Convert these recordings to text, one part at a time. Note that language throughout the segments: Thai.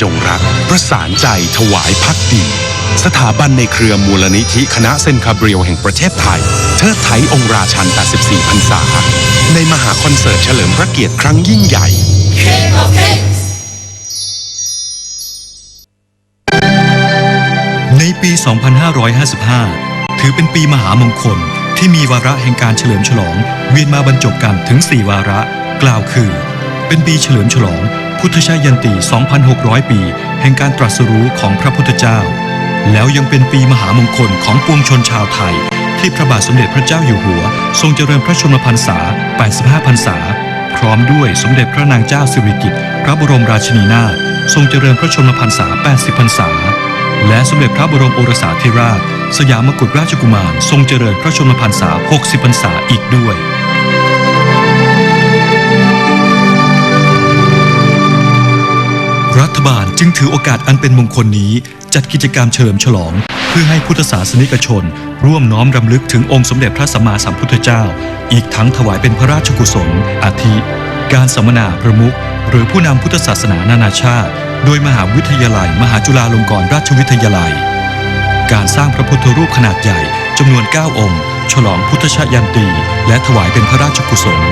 จงรัก ประสานใจถวายพักดี สถาบันในเครือมูลนิธิคณะเซนคาเบรียลแห่งประเทศไทย เทิดไทยองค์ราชัน 84 พรรษา ในมหาคอนเสิร์ตเฉลิมพระเกียรติครั้งยิ่งใหญ่ King of Kings ในปี 2555 ถือเป็นปีมหามงคลที่มีวาระแห่งการเฉลิมฉลอง เวียนมาบรรจบกันถึง 4 วาระ กล่าวคือ เป็นปีเฉลิมฉลอง พุทธชายันตี 2,600 ปี แห่งการตรัสรู้ของพระพุทธเจ้า แล้วยังเป็นปีมหามงคลของปวงชนชาวไทย ที่พระบาทสมเด็จพระเจ้าอยู่หัว ทรงเจริญพระชนมพรรษา 85 พรรษา พร้อมด้วยสมเด็จพระนางเจ้าสิริกิติ์พระบรมราชินีนาถทรงเจริญพระชนมพรรษา 80 พรรษา และสมเด็จพระบรมโอรสาธิราช สยามกุฎราชกุมาร ทรงเจริญพระชนมพรรษา 60 พรรษาอีกด้วย รัฐบาลจึงถือโอกาสอันเป็นมงคลนี้ จัดกิจกรรมเฉลิมฉลอง เพื่อให้พุทธศาสนิกชน ร่วมน้อมรำลึกถึงองค์สมเด็จพระสัมมาสัมพุทธเจ้า อีกทั้งถวายเป็นพระราชกุศล อาทิ การสัมมนาประมุขหรือผู้นำพุทธศาสนานานาชาติ โดยมหาวิทยาลัย มหาจุฬาลงกรณราชวิทยาลัย การสร้างพระพุทธรูปขนาดใหญ่จำนวน 9 องค์ ฉลองพุทธชยันตี และถวายเป็นพระราชกุศล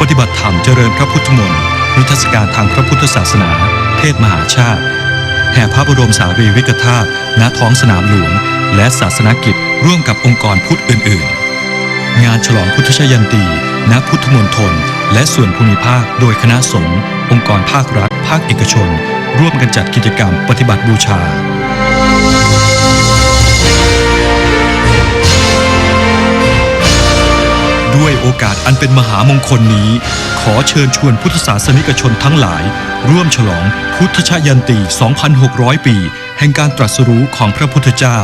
ปฏิบัติธรรมเจริญพระพุทธมนต์ นิทรรศการทางพระพุทธศาสนา เทศมหาชาติ แห่พระบรมสารีริกธาตุณท้องสนามหลวง และศาสนกิจร่วมกับองค์กรพุทธอื่น ๆ งานฉลองพุทธชยันตี ณ พุทธมณฑลและส่วนภูมิภาค โดยคณะสงฆ์องค์กรภาครัฐ ภาคเอกชน ร่วมกันจัดกิจกรรมปฏิบัติบูชา โอกาสอันเป็นมหามงคลนี้ ขอเชิญชวนพุทธศาสนิกชนทั้งหลาย ร่วมฉลองพุทธชยันตี 2,600 ปี แห่งการตรัสรู้ของพระพุทธเจ้า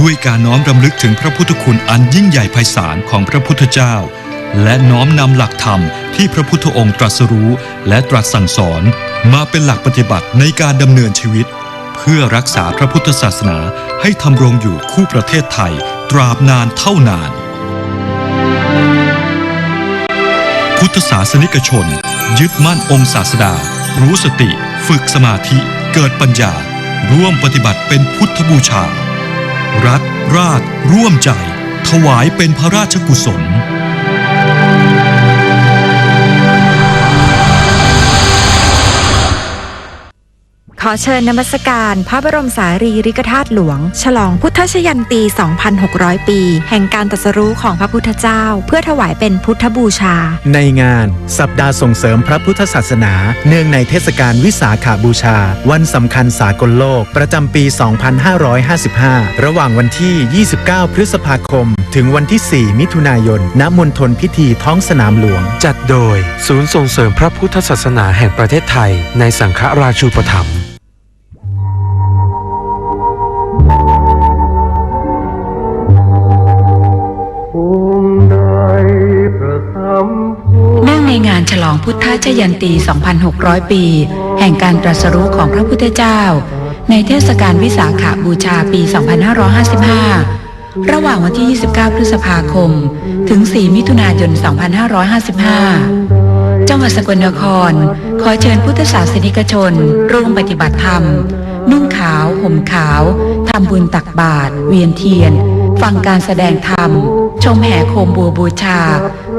ด้วยการน้อมรำลึกถึงพระพุทธคุณอันยิ่งใหญ่ไพศาลของพระพุทธเจ้า และน้อมนำหลักธรรมที่พระพุทธองค์ตรัสรู้และตรัสสั่งสอน มาเป็นหลักปฏิบัติในการดำเนินชีวิต เพื่อรักษาพระพุทธศาสนาให้ทำรงอยู่คู่ประเทศไทย ตราบนานเท่านาน ทธศาสนิกชน ยึดมั่นองค์ศาสดา รู้สติ ฝึกสมาธิ เกิดปัญญา ร่วมปฏิบัติเป็นพุทธบูชา รัฐราชร่วมใจ ถวายเป็นพระราชกุศล ขอเชิญนมัสการพระบรมสารีริกธาตุหลวง ฉลองพุทธชยันตี 2,600 ปี แห่งการตรัสรู้ของพระพุทธเจ้า เพื่อถวายเป็นพุทธบูชา ในงาน สัปดาห์ส่งเสริมพระพุทธศาสนา เนื่องในเทศกาลวิสาขาบูชา วันสำคัญสากลโลก ประจำปี 2555 ระหว่างวันที่ 29 พฤษภาคม ถึงวันที่ 4 มิถุนายน ณ มณฑลพิธีท้องสนามหลวง จัดโดย ศูนย์ส่งเสริมพระพุทธศาสนาแห่งประเทศไทย ในสังฆราชูปถัมภ์ งในงานฉลองพุทธชยันตี 2,600 ปี แห่งการตรัสรู้ของพระพุทธเจ้า ในเทศกาลวิสาขาบูชาปี 2555 ระหว่างวันที่ 29 พฤษภาคม ถึง 4 มิถุนายน 2555 จังหวัดสกลนคร ขอเชิญพุทธศาสนิกชน ร่วมปฏิบัติธรรม นุ่งขาว ห่มขาว ทำบุญตักบาตรเวียนเทียน ฟังการแสดงธรรม ชมแห่โคมบัวบูชา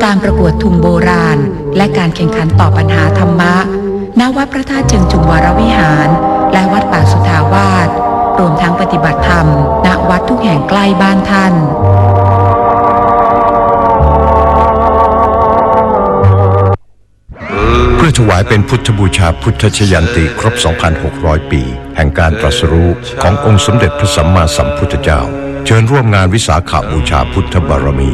การประกวดทุงโบราณ และการแข่งขันตอบปัญหาธรรมะ ณ วัดพระธาตุเชิงชุมวรวิหาร และวัดป่าสุทาวาส รวมทั้งปฏิบัติธรรม ณ วัดทุกแห่งใกล้บ้านท่านเพื่อถวายเป็นพุทธบูชาพุทธชยันติครบ 2,600 ปี แห่งการตรัสรู้ขององค์สมเด็จพระสัมมาสัมพุทธเจ้า ชิญร่วมงานวิสาขาบูชาพุทธบารมี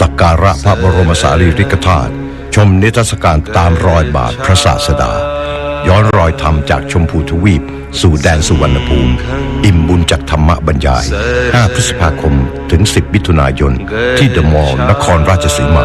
สักการะพระบรมสารีริกธาตุชมนิทรรศการตามรอยบาทพระศาสดา ย้อนรอยธรรมจากชมพูทวีป สู่แดนสุวรรณภูมิ อิ่มบุญจากธรรมบรรยาย 5 พฤษภาคมถึง 10 มิถุนายน ที่เดอะมอลล์นครราชสีมา